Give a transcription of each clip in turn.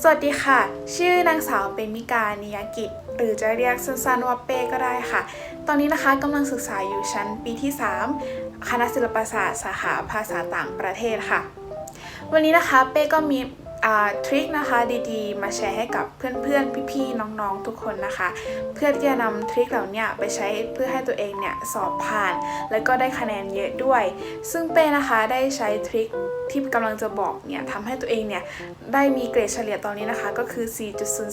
สวัสดีค่ะ ชื่อนางสาวเปมิกานิยกิจ หรือจะเรียกสั้นๆว่าเป้ก็ได้ค่ะ ตอนนี้นะคะกำลังศึกษาอยู่ชั้นปีที่ 3 คณะศิลปศาสตร์สาขาภาษาต่างประเทศค่ะ วันนี้นะคะเป้ก็มี ทริคนะคะดีๆ มาแชร์ให้กับเพื่อนๆ พี่ๆ น้องๆ ทุกคนนะคะ เพื่อที่จะนำทริคเหล่านี้ไปใช้เพื่อให้ตัวเองเนี่ยสอบผ่าน แล้วก็ได้คะแนนเยอะด้วย ซึ่งเป้นะคะได้ใช้ทริคที่กำลังจะบอกเนี่ยทำให้ตัวเองเนี่ยได้มีเกรดเฉลี่ยตอนนี้นะคะก็คือ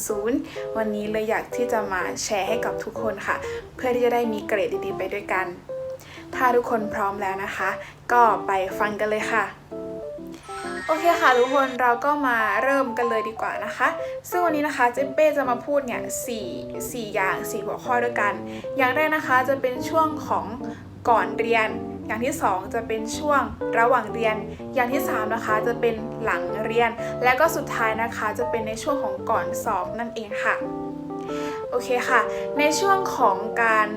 4.00 วันนี้เลยอยากที่จะมาแชร์ให้กับทุกคนค่ะ เพื่อที่จะได้มีเกรดดีๆ ไปด้วยกัน ถ้าทุกคนพร้อมแล้วนะคะ ก็ไปฟังกันเลยค่ะ โอเคค่ะทุกคนเราก็มาเริ่มกันเลยดีกว่านะคะ ซึ่งวันนี้นะคะเจ๊เป้จะมาพูดเนี่ยสี่สี่อย่างสี่หัวข้อด้วยกัน อย่างแรกนะคะจะเป็นช่วงของก่อนเรียน อย่างที่สองจะเป็นช่วงระหว่างเรียน อย่างที่สามนะคะจะเป็นหลังเรียน และก็สุดท้ายนะคะจะเป็นในช่วงของก่อนสอบนั่นเองค่ะ โอเคค่ะ ในช่วงของการ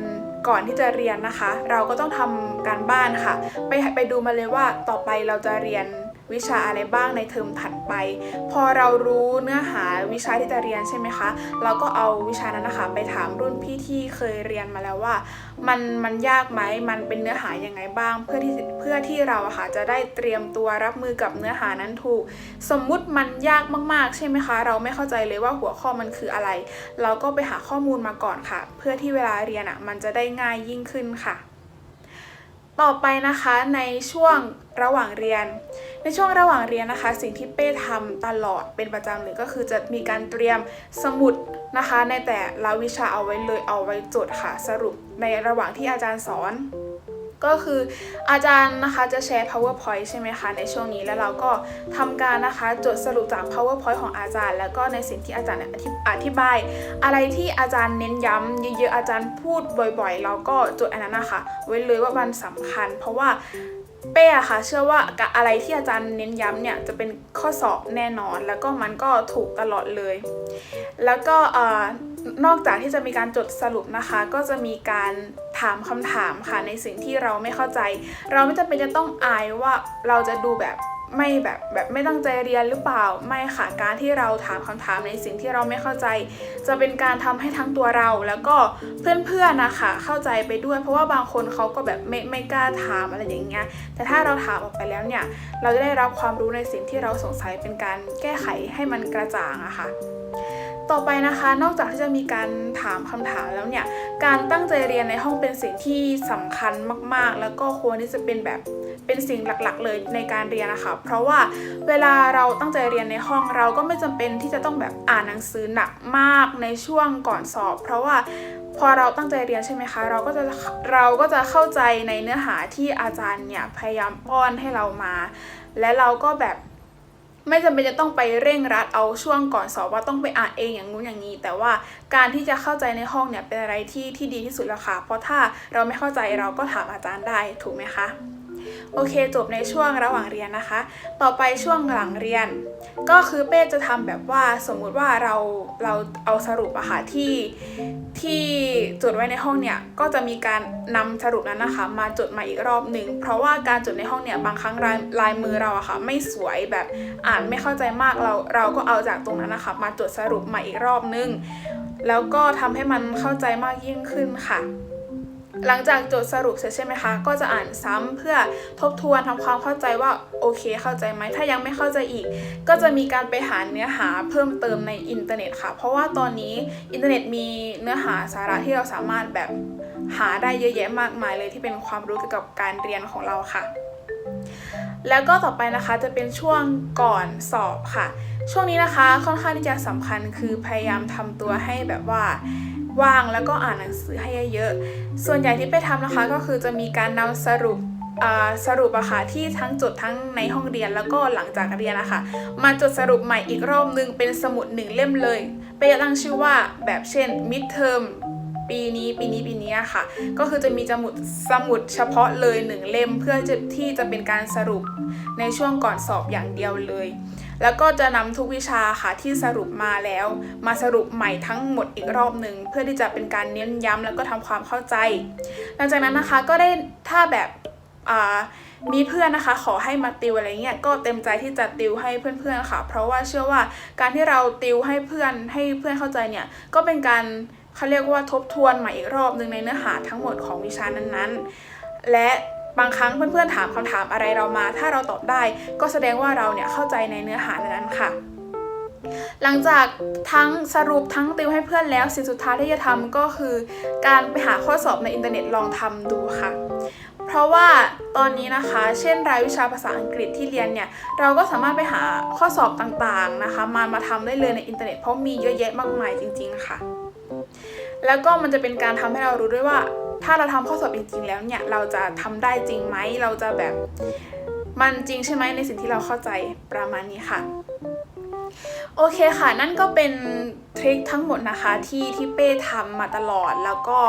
ก่อนที่จะเรียนนะคะ เราก็ต้องทำการบ้านค่ะ ไปไปดูมาเลยว่าต่อไปเราจะเรียน วิชาอะไรบ้างในเทอมถัดไป พอเรารู้เนื้อหาวิชาที่จะเรียนใช่ไหมคะ เราก็เอาวิชานั้นนะคะไปถามรุ่นพี่ที่เคยเรียนมาแล้วว่า มันมันยากไหมมันเป็นเนื้อหายังไงบ้าง เพื่อที่เพื่อที่เราอะค่ะจะได้เตรียมตัวรับมือกับเนื้อหานั้นถูก สมมุติมันยากมากๆ ใช่ไหมคะ เราไม่เข้าใจเลยว่าหัวข้อมันคืออะไร เราก็ไปหาข้อมูลมาก่อนค่ะ เพื่อที่เวลาเรียนอะมันจะได้ง่ายยิ่งขึ้นค่ะ ต่อไปนะคะในช่วงระหว่างเรียน ในช่วงระหว่างเรียนนะคะ สิ่งที่เป้ทำตลอดเป็นประจำเลยก็คือจะมีการเตรียมสมุดนะคะ ในแต่ละวิชาเอาไว้เลยเอาไว้จดค่ะสรุปในระหว่างที่อาจารย์สอนก็คืออาจารย์นะคะจะแชร์ powerpoint ใช่ไหมคะ ในช่วงนี้แล้วเราก็ทำการนะคะจดสรุปจาก powerpoint ของอาจารย์ แล้วก็ในสิ่งที่อาจารย์อธิบาย อะไรที่อาจารย์เน้นย้ำเยอะๆอาจารย์พูดบ่อยๆ เราก็จดอันนั้นนะคะไว้เลยว่ามันสำคัญ เพราะว่า เป้อะค่ะเชื่อว่าอะไรที่อาจารย์เน้นย้ำเนี่ยจะเป็นข้อสอบแน่นอน แล้วก็มันก็ถูกตลอดเลย แล้วก็นอกจากที่จะมีการจดสรุปนะคะ ก็จะมีการถามคำถามค่ะในสิ่งที่เราไม่เข้าใจ เราไม่จำเป็นจะต้องอายว่าเราจะดูแบบ ไม่แบบแบบไม่ตั้งใจเรียนหรือเปล่าไม่ค่ะการที่เราถามคำถามในสิ่งที่เราไม่เข้าใจ จะเป็นการทำให้ทั้งตัวเราแล้วก็เพื่อนๆนะคะเข้าใจไปด้วย เพราะว่าบางคนเขาก็แบบไม่ไม่กล้าถามอะไรอย่างเงี้ยแต่ถ้าเราถามออกไปแล้วเนี่ยเราจะได้รับความรู้ในสิ่งที่เราสงสัยเป็นการแก้ไขให้มันกระจ่างอะค่ะ ต่อไปนะคะ นอกจากที่จะมีการถามคำถามแล้วเนี่ย การตั้งใจเรียนในห้องเป็นสิ่งที่สำคัญมาก ๆ แล้วก็ควรที่จะเป็นแบบเป็นสิ่งหลักๆ เลยในการเรียนนะคะ เพราะว่าเวลาเราตั้งใจเรียนในห้องเราก็ไม่จำเป็นที่จะต้องแบบอ่านหนังสือหนักมากในช่วงก่อนสอบ เพราะว่าพอเราตั้งใจเรียนใช่ไหมคะ เราก็จะเราก็จะเข้าใจในเนื้อหาที่อาจารย์เนี่ยพยายามป้อนให้เรามา และเราก็แบบ ไม่จำเป็นจะต้องไปเร่งรัดเอาช่วงก่อนสอบว่าต้องไปอ่านเองอย่างงู้นอย่างนี้ แต่ว่าการที่จะเข้าใจในห้องเนี่ยเป็นอะไรที่ที่ดีที่สุดแล้วค่ะ เพราะถ้าเราไม่เข้าใจเราก็ถามอาจารย์ได้ถูกไหมคะ โอเคจบในช่วงระหว่างเรียนนะคะ ต่อไปช่วงหลังเรียน ก็คือเป้จะทำแบบว่าสมมุติว่าเราเราเอาสรุปอะค่ะที่ที่จดไว้ในห้องเนี่ยก็จะมีการนำสรุปนั้นนะคะ มาจดม่อีกรอบหนึ่งเพราะว่าการจดในห้องเนี่ยบางครั้งลายลายมือเราอะค่ะ ไม่สวยแบบอ่านไม่เข้าใจมากเราเราก็เอาจากตรงนั้นนะคะ มาจดสรุปม่อีกรอบนึง แล้วก็ทำให้มันเข้าใจมากยิ่งขึ้นค่ะ หลังจากจดสรุปเสร็จใช่ไหมคะ ก็จะอ่านซ้ำเพื่อทบทวนทำความเข้าใจว่าโอเคเข้าใจไหม ถ้ายังไม่เข้าใจอีก ก็จะมีการไปหาเนื้อหาเพิ่มเติมในอินเทอร์เน็ตค่ะ เพราะว่าตอนนี้อินเทอร์เน็ตมีเนื้อหาสาระที่เราสามารถแบบหาได้เยอะแยะมากมายเลยที่เป็นความรู้เกี่ยวกับการเรียนของเราค่ะ แล้วก็ต่อไปนะคะจะเป็นช่วงก่อนสอบค่ะ ช่วงนี้นะคะค่อนข้างที่จะสำคัญคือพยายามทำตัวให้แบบว่า ว่างแล้วก็อ่านหนังสือให้เยอะๆส่วนใหญ่ที่ไปทำนะคะก็คือจะมีการนำสรุปสรุปอะค่ะที่ทั้งจดทั้งในห้องเรียนแล้วก็หลังจากเรียนนะคะมาจดสรุปใหม่อีกรอบนึงเป็นสมุดหนึ่งเล่มเลยไปตั้งชื่อว่าแบบเช่น mid term ปีนี้ปีนี้ปีนี้อะค่ะ ก็คือจะมีสมุดสมุดเฉพาะเลยหนึ่งเล่มเพื่อที่จะเป็นการสรุปในช่วงก่อนสอบอย่างเดียวเลย แล้วก็จะนำทุกวิชาค่ะที่สรุปมาแล้ว มาสรุปใหม่ทั้งหมดอีกรอบหนึ่งเพื่อที่จะเป็นการเน้นย้ำแล้วก็ทำความเข้าใจ หลังจากนั้นนะคะก็ได้ถ้าแบบมีเพื่อนนะคะขอให้มาติวอะไรเงี้ยก็เต็มใจที่จะติวให้เพื่อนๆค่ะ เพราะว่าเชื่อว่าการที่เราติวให้เพื่อนให้เพื่อนเข้าใจเนี่ยก็เป็นการเขาเรียกว่าทบทวนใหม่อีกรอบหนึ่งในเนื้อหาทั้งหมดของวิชานั้นๆ และ บางครั้งเพื่อนๆถามคำถามอะไรเรามา ถ้าเราตอบได้ ก็แสดงว่าเราเนี่ยเข้าใจในเนื้อหานั้นค่ะ หลังจากทั้งสรุปทั้งติวให้เพื่อนแล้วสิ่งสุดท้ายที่จะทำก็คือ การไปหาข้อสอบในอินเทอร์เน็ตลองทำดูค่ะเพราะว่าตอนนี้นะคะ เช่นรายวิชาภาษาอังกฤษที่เรียนเนี่ย เราก็สามารถไปหาข้อสอบต่างๆนะคะ มามาทำได้เลยในอินเทอร์เน็ตเพราะมีเยอะแยะมากมายจริง ๆ ค่ะ แล้วก็มันจะเป็นการทำให้เรารู้ด้วยว่า ถ้าเราทำข้อสอบจริงๆแล้วเนี่ย เราจะทำได้จริงไหม เราจะแบบมันจริงใช่ไหมในสิ่งที่เราเข้าใจประมาณนี้ค่ะ โอเคค่ะ นั่นก็เป็นทริคทั้งหมดนะคะที่ที่เป้ทำมาตลอดแล้วก็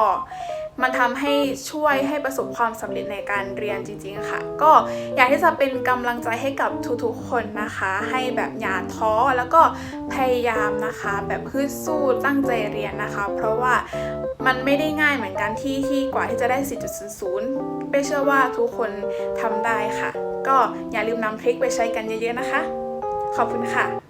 มันทำให้ช่วยให้ประสบความสำเร็จในการเรียนจริง ๆ ค่ะ ก็อยากที่จะเป็นกำลังใจให้กับทุกๆ คนนะคะ ให้แบบอย่าท้อแล้วก็พยายามนะคะ แบบฮึดสู้ตั้งใจเรียนนะคะ เพราะว่ามันไม่ได้ง่ายเหมือนกันที่ที่กว่าที่จะได้ 4.00เป้เชื่อว่าทุกคนทำได้ค่ะ ก็อย่าลืมนำทริคไปใช้กันเยอะๆนะคะ ขอบคุณค่ะ